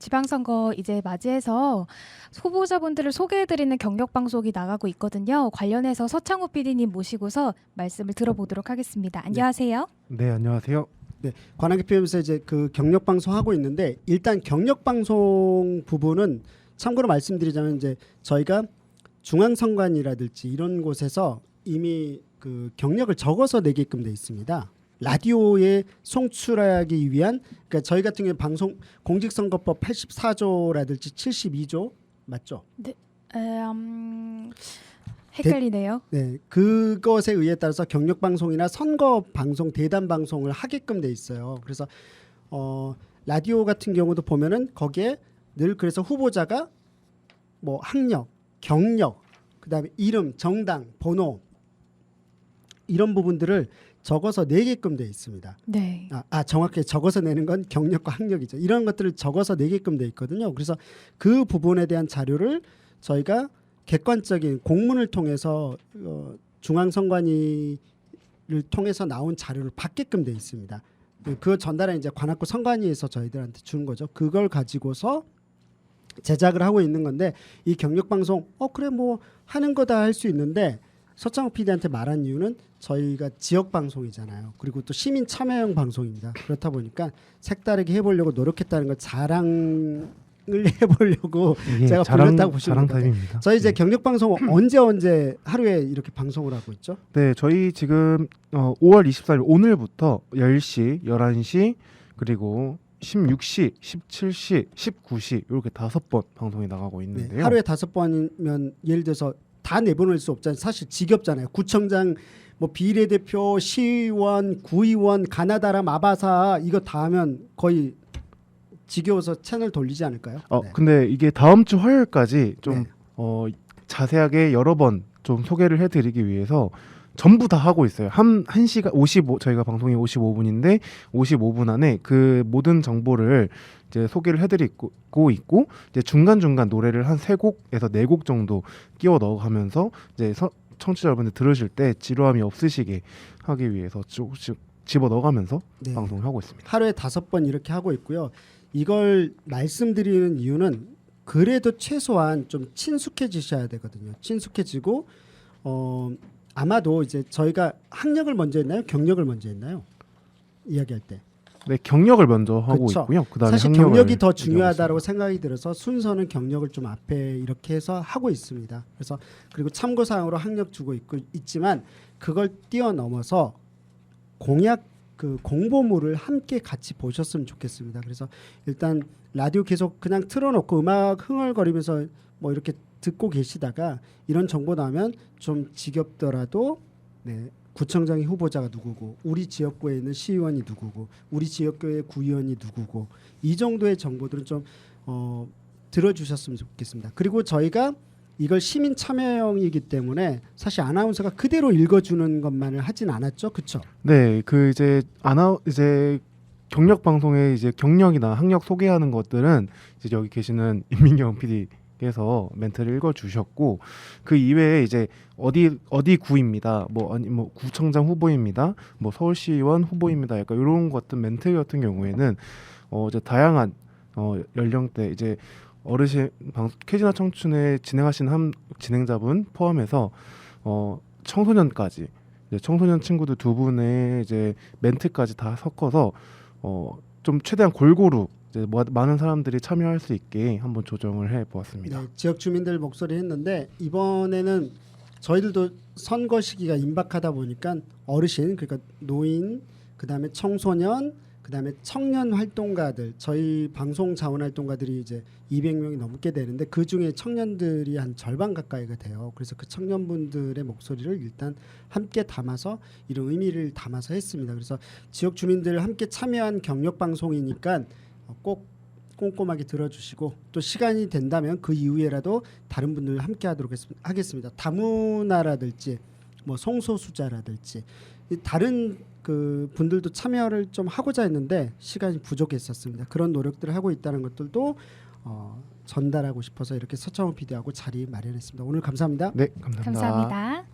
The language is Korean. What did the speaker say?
지방선거 이제 맞이해서 후보자분들을 소개해드리는 경력 방송이 나가고 있거든요. 관련해서 서창호 PD님 모시고서 말씀을 들어보도록 하겠습니다. 안녕하세요. 네 안녕하세요. 관악기 PM에서 이제 그 경력 방송 하고 있는데 일단 경력 방송 부분은 참고로 말씀드리자면 이제 저희가 중앙선관이라든지 이런 곳에서 이미 그 경력을 적어서 내게끔 돼 있습니다. 라디오에 송출하기 위한 그러니까 저희 같은 경우 방송 공직선거법 84조라든지 72조 맞죠? 음, 헷갈리네요. 네, 그것에 의해 따라서 경력 방송이나 선거 방송, 대담 방송을 하게끔 돼 있어요. 그래서 어 라디오 같은 경우도 보면은 거기에 늘 그래서 후보자가 뭐 학력, 경력, 그다음에 이름, 정당, 번호 이런 부분들을 적어서 내게끔 돼 있습니다. 네. 아, 아 정확히 적어서 내는 건 경력과 학력이죠. 이런 것들을 적어서 내게끔 돼 있거든요. 그래서 그 부분에 대한 자료를 저희가 객관적인 공문을 통해서 어, 중앙선관위를 통해서 나온 자료를 받게끔 돼 있습니다. 그 전달은 이제 관악구 선관위에서 저희들한테 주는 거죠. 그걸 가지고서 제작을 하고 있는 건데 이 경력 방송 어 그래 뭐 하는 거다 할 수 있는데 서창호 PD한테 말한 이유는 저희가 지역 방송이잖아요. 그리고 또 시민 참여형 방송입니다. 그렇다 보니까 색다르게 해보려고 노력했다는 걸 자랑 을 해보려고 이게 제가 자랑 불렀다고 보시면 자랑 됩니다. 저희 이제 네. 경력 방송 언제 언제 하루에 이렇게 방송을 하고 있죠? 네 저희 지금 어, 5월 24일 오늘부터 10시, 11시 그리고 16시, 17시, 19시 이렇게 다섯 번 방송이 나가고 네, 있는데요. 하루에 다섯 번이면 예를 들어서 다 내보낼 수 없잖아요. 사실 지겹잖아요. 구청장, 뭐 비례대표, 시의원, 구의원, 가나다라, 마바사 이거 다 하면 거의 지겨워서 채널 돌리지 않을까요? 어 네. 근데 이게 다음 주 화요일까지 좀 네. 어, 자세하게 여러 번 좀 소개를 해드리기 위해서 전부 다 하고 있어요. 한, 한 시간 55 저희가 방송이 55분인데 55분 안에 그 모든 정보를 이제 소개를 해드리고 있고 이제 중간 중간 노래를 한 세 곡에서 네 곡 정도 끼워 넣어가면서 이제 서, 청취자 여러분들 들으실 때 지루함이 없으시게 하기 위해서 조금씩 집어 넣어가면서 네. 방송을 하고 있습니다. 하루에 다섯 번 이렇게 하고 있고요. 이걸 말씀드리는 이유는 그래도 최소한 좀 친숙해지셔야 되거든요. 친숙해지고 어 아마도 이제 저희가 학력을 먼저 했나요? 경력을 먼저 했나요? 이야기할 때. 네 경력을 먼저 하고 그쵸. 있고요. 그다음에 사실 경력이 더 중요하다고. 생각이 들어서 순서는 경력을 좀 앞에 이렇게 해서 하고 있습니다. 그래서 그리고 참고 사항으로 학력 주고 있고 있지만 그걸 뛰어넘어서 공약 그 공보물을 함께 같이 보셨으면 좋겠습니다. 그래서 일단 라디오 계속 그냥 틀어놓고 음악 흥얼거리면서 뭐 이렇게 듣고 계시다가 이런 정보 나오면 좀 지겹더라도 네, 구청장의 후보자가 누구고 우리 지역구에 있는 시의원이 누구고 우리 지역구의 구의원이 누구고 이 정도의 정보들은 좀 어, 들어주셨으면 좋겠습니다. 그리고 저희가 이걸 시민 참여형이기 때문에 사실 아나운서가 그대로 읽어주는 것만을 하진 않았죠, 그렇죠? 네, 그 이제 아나 이제 경력 방송에 이제 경력이나 학력 소개하는 것들은 이제 여기 계시는 임민경 PD 께서 멘트를 읽어 주셨고 그 이외에 이제 어디 어디 구입니다. 뭐 아니 뭐 구청장 후보입니다. 뭐 서울시의원 후보입니다. 약간 이런 것 같은 멘트 같은 경우에는 어 이제 다양한 어 연령대 이제 어르신 방 캐지나 청춘에 진행하시는 한 진행자분 포함해서 어 청소년까지 이제 청소년 친구들 두 분의 이제 멘트까지 다 섞어서 어 좀 최대한 골고루 이제 뭐- 많은 사람들이 참여할 수 있게 한번 조정을 해 보았습니다. 네, 지역 주민들 목소리 했는데 이번에는 저희들도 선거 시기가 임박하다 보니까 어르신 그러니까 노인 그다음에 청소년 그다음에 청년 활동가들 저희 방송 자원 활동가들이 이제 200명이 넘게 되는데 그 중에 청년들이 한 절반 가까이가 돼요. 그래서 그 청년분들의 목소리를 일단 함께 담아서 이런 의미를 담아서 했습니다. 그래서 지역 주민들 함께 참여한 경력 방송이니까 꼭 꼼꼼하게 들어주시고 또 시간이 된다면 그 이후에라도 다른 분들 함께 하도록 했- 하겠습니다. 다문화라든지 뭐 성소수자라든지 이 다른 그 분들도 참여를 좀 하고자 했는데 시간이 부족했었습니다. 그런 노력들을 하고 있다는 것들도 어, 전달하고 싶어서 이렇게 서창호 PD하고 자리 마련했습니다. 오늘 감사합니다. 네, 감사합니다. 감사합니다.